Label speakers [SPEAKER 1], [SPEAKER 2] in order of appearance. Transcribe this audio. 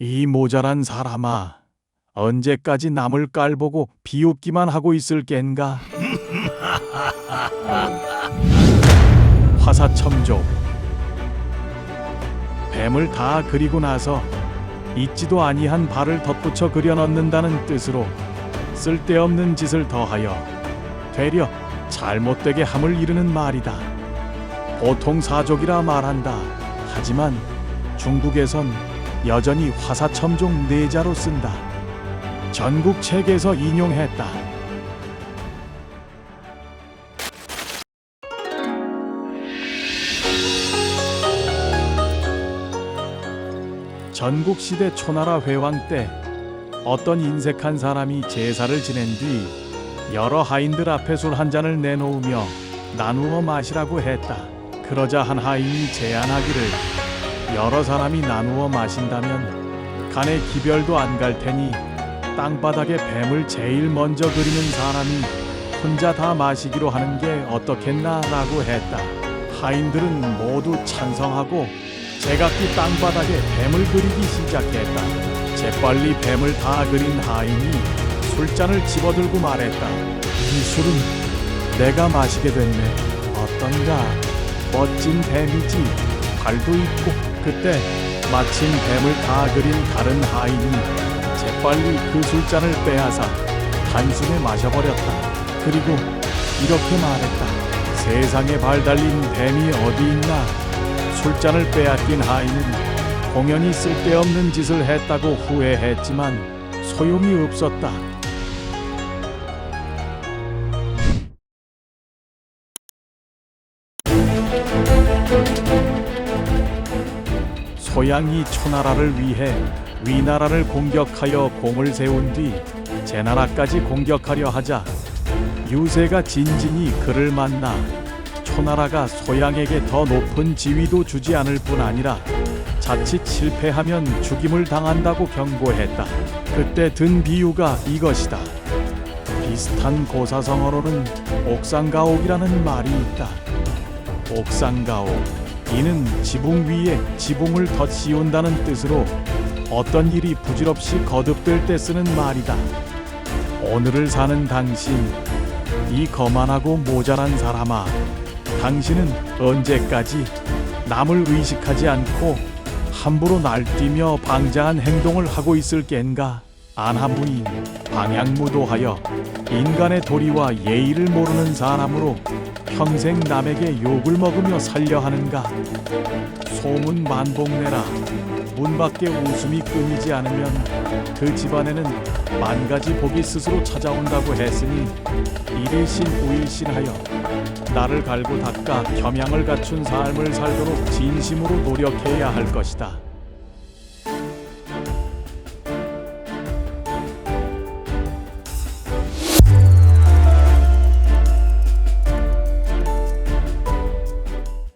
[SPEAKER 1] 이 모자란 사람아, 언제까지 남을 깔보고 비웃기만 하고 있을 겐가? 화사첨조 뱀을 다 그리고 나서 있지도 아니한 발을 덧붙여 그려 넣는다는 뜻으로 쓸데없는 짓을 더하여 되려 잘못되게 함을 이르는 말이다. 보통 사족이라 말한다. 하지만 중국에선 여전히 화사첨종 네자로 쓴다. 전국 책에서 인용했다. 전국 시대 초나라 회왕 때 어떤 인색한 사람이 제사를 지낸 뒤 여러 하인들 앞에 술 한 잔을 내놓으며 나누어 마시라고 했다. 그러자 한 하인이 제안하기를 여러 사람이 나누어 마신다면 간에 기별도 안 갈 테니 땅바닥에 뱀을 제일 먼저 그리는 사람이 혼자 다 마시기로 하는 게 어떻겠나라고 했다. 하인들은 모두 찬성하고 제각기 땅바닥에 뱀을 그리기 시작했다. 재빨리 뱀을 다 그린 하인이 술잔을 집어들고 말했다. 이 술은 내가 마시게 됐네. 어떤가? 멋진 뱀이지. 발도 있고. 그때 마침 뱀을 다 그린 다른 하인이 재빨리 그 술잔을 빼앗아 단숨에 마셔버렸다. 그리고 이렇게 말했다. 세상에 발 달린 뱀이 어디 있나? 술잔을 빼앗긴 하인은 공연히 쓸데없는 짓을 했다고 후회했지만 소용이 없었다. 소양이 초나라를 위해 위나라를 공격하여 공을 세운 뒤 제나라까지 공격하려 하자 유세가 진진이 그를 만나 초나라가 소양에게 더 높은 지위도 주지 않을 뿐 아니라 자칫 실패하면 죽임을 당한다고 경고했다. 그때 든 비유가 이것이다. 비슷한 고사성어로는 옥상가옥이라는 말이 있다. 옥상가옥 이는 지붕 위에 지붕을 덧씌운다는 뜻으로 어떤 일이 부질없이 거듭될 때 쓰는 말이다. 오늘을 사는 당신, 이 거만하고 모자란 사람아, 당신은 언제까지 남을 의식하지 않고 함부로 날뛰며 방자한 행동을 하고 있을 겐가? 안하무인 방향무도하여 인간의 도리와 예의를 모르는 사람으로 평생 남에게 욕을 먹으며 살려 하는가? 소문 만복내라. 문 밖에 웃음이 끊이지 않으면 그 집안에는 만 가지 복이 스스로 찾아온다고 했으니 일일신 우일신하여 나를 갈고 닦아 겸양을 갖춘 삶을 살도록 진심으로 노력해야 할 것이다.